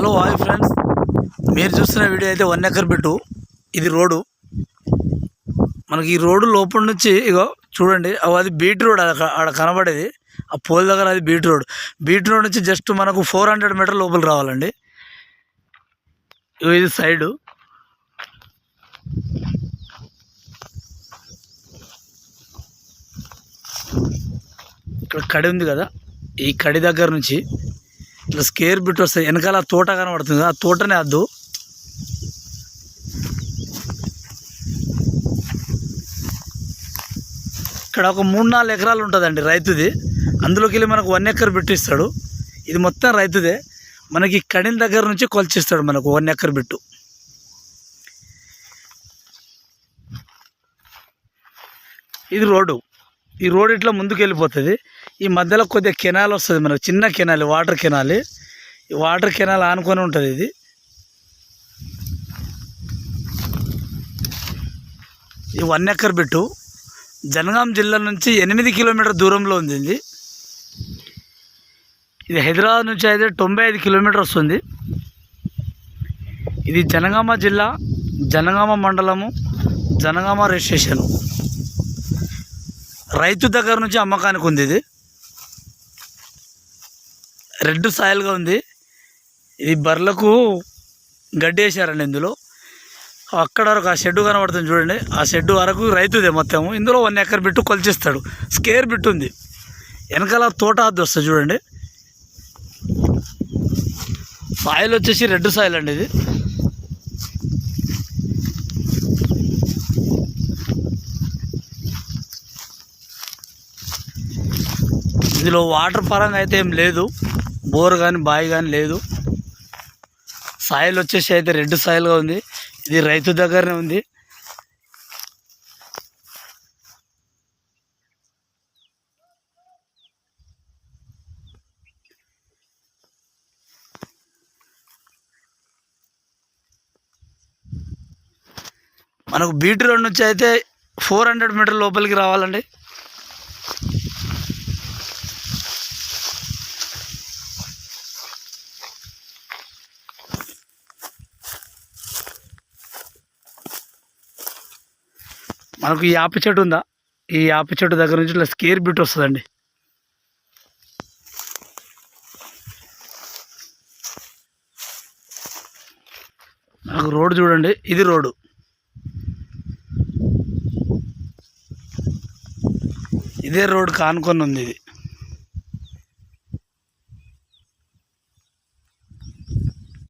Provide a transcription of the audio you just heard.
Hello hi friends. మీరు చూస్తున్న video అయితే వన్ ఎకర్ బిట్టు. ఇది రోడ్డు. మనకి ఈ రోడ్డు లోపల నుంచి ఇగో చూడండి అగో అది బీట్ రోడ్ ఆడ కనబడేది. ఆ పోల్ దగ్గర అది బీట్ రోడ్. బీట్ రోడ్ నుంచి జస్ట్ మనకు ఫోర్ హండ్రెడ్ మీటర్ లోపల రావాలండి. ఇగో ఇది సైడు. ఇక్కడ కడి ఉంది కదా ఈ కడి దగ్గర నుంచి ఇట్లా స్కేర్ బిట్ వస్తుంది. వెనకాల తోట కనబడుతుంది. ఆ తోటనే అద్దు. ఇక్కడ ఒక మూడు నాలుగు ఎకరాలు ఉంటుందండి రైతుది. అందులోకి వెళ్ళి మనకు వన్ ఎకర్ బిట్టు ఇస్తాడు. ఇది మొత్తం రైతుదే. మనకి కడిన దగ్గర నుంచి కొలిచిస్తాడు మనకు వన్ ఎకర్ బిట్టు ఇది రోడ్డు. ఈ రోడ్ ఇట్లా ముందుకు వెళ్ళిపోతుంది. ఈ మధ్యలో కొద్దిగా కెనాల్ వస్తుంది మనకు చిన్న కెనాల్ వాటర్ కెనాల్. ఈ వాటర్ కెనాల్ ఆనుకొని ఉంటుంది ఇది. ఈ వన్ ఎకర్ బిట్టు జనగాం జిల్లా నుంచి ఎనిమిది కిలోమీటర్ దూరంలో ఉంది ఇది. ఇది హైదరాబాద్ నుంచి అయితే తొంభై ఐదు కిలోమీటర్ వస్తుంది. ఇది జనగామ జిల్లా జనగామ మండలము జనగామ రిజిస్ట్రేషను రైతు దగ్గర నుంచి అమ్మకానికి ఉంది ఇది. రెడ్ సాయిల్గా ఉంది. ఇది బర్రెలకు గడ్డి వేసారండి ఇందులో. అక్కడ వరకు ఆ షెడ్ కనబడుతుంది చూడండి. ఆ షెడ్ వరకు రైతుదే మొత్తం ఇందులో వన్ ఎకర్ బిట్టు కొలిచిస్తాడు. స్కేర్ బిట్ ఉంది. వెనకాల తోట అద్దె వస్తుంది చూడండి. సాయిల్ వచ్చేసి రెడ్ సాయిల్ అండి ఇది. ఇందులో వాటర్ పరంగా అయితే ఏం లేదు. బోర్ కానీ బావి కానీ లేదు. సాయిల్ వచ్చేసి అయితే రెడ్ సాయిల్గా ఉంది. ఇది రైతు దగ్గరనే ఉంది. మనకు బీటీ రోడ్ నుంచి అయితే ఫోర్ హండ్రెడ్ మీటర్ లోపలికి రావాలండి. మనకు ఈ యాప చెట్టు ఉందా? ఈ యాప చెట్టు దగ్గర నుంచి ఇట్లా స్కేర్ బిట్ వస్తుందండి. మనకు రోడ్డు చూడండి ఇది రోడ్డు. ఇదే రోడ్ కానుకొని ఉంది ఇది.